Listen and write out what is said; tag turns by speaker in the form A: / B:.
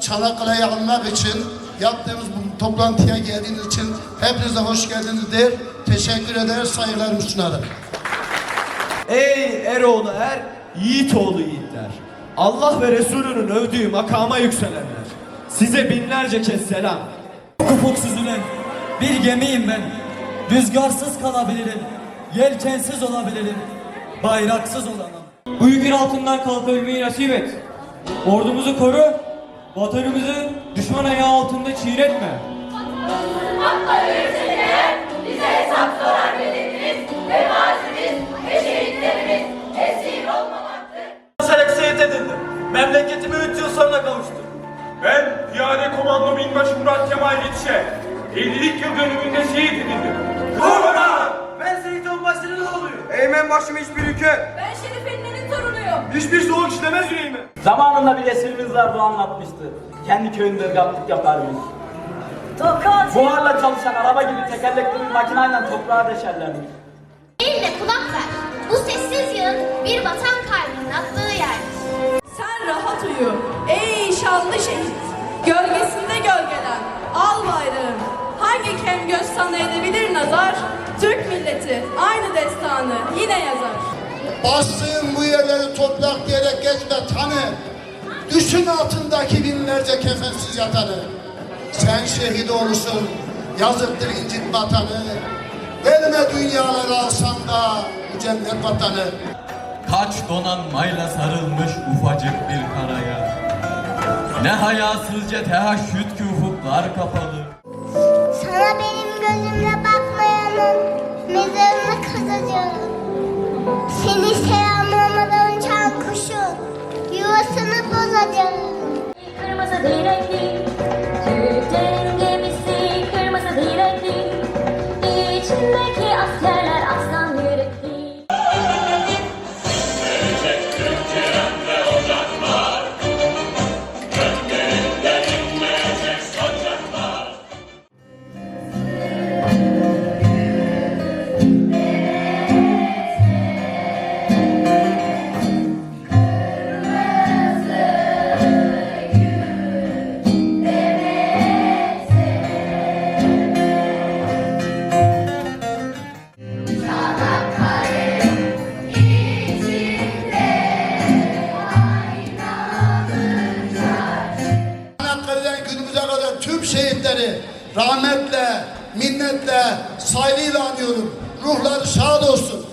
A: Çanakkale'ye almak için yaptığımız bu toplantıya geldiğiniz için hepinize hoş geldiniz der. Teşekkür eder, saygılarımı sunarım.
B: Ey eroğlu er, yiğit oğlu yiğitler. Allah ve Resulünün övdüğü makama yükselenler. Size binlerce kez selam.
C: Ufuk süzülen bir gemiyim ben. Rüzgarsız kalabilirim. Yelkensiz olabilirim. Bayraksız olamam. Bu yükün altından kalkabilmeyi nasip et. Ordumuzu koru. Vatanımızı düşman ayağı altında çiğnetme.
D: Hakka ülkede bize hesap sorar bedenimiz ve mazimiz ve şehitlerimiz esir olmamaktır.
E: Serek seyit edildim. Memleketimi 3 yıl sonra kavuştum.
F: Ben Piyade Komando Binbaşı Murat Kemal Yetişe. 50'lik yıl dönümünde şehit edildim.
E: Korona! Ben Seyit Onbaşı'nın oğluyum. Eğmen başım hiçbir ülke.
D: Ben Şerif Enlin'in torunuyum.
E: Hiçbir soğuk işlemez yüreğime.
G: Zamanında bir esirimiz vardı anlatmıştı. Kendi köyünde ırgatlık yaparmış. Buharla çalışan araba gibi tekerlekli bir makinayla toprağa deşerlermiş.
H: Eline kulak ver. Bu sessiz yığın bir vatan kalbinin attığı yerdir.
D: Sen rahat uyu ey şanlı şehit. Gölgesinde gölgelen al bayrağın. Hangi kem göz sana edebilir nazar? Türk milleti aynı destanı yine yazar.
A: Bastığın bu yerleri toprak diyerek geçme tanı. Düşün altındaki binlerce kefensiz yatanı. Sen şehit olursun, yazıktır incit vatanı. Verme dünyaları alsan da bu cennet vatanı.
I: Kaç donanmayla sarılmış ufacık bir karaya Ne hayasızca tehaşüt ki ufuklar kapalı
H: Sana benim Seni selamlamadan uçan kuşun yuvasını bozacağım.
J: Kırmızı direkli, Türklerin
A: tüm şehitleri rahmetle, minnetle, saygıyla anıyorum. Ruhları şad olsun.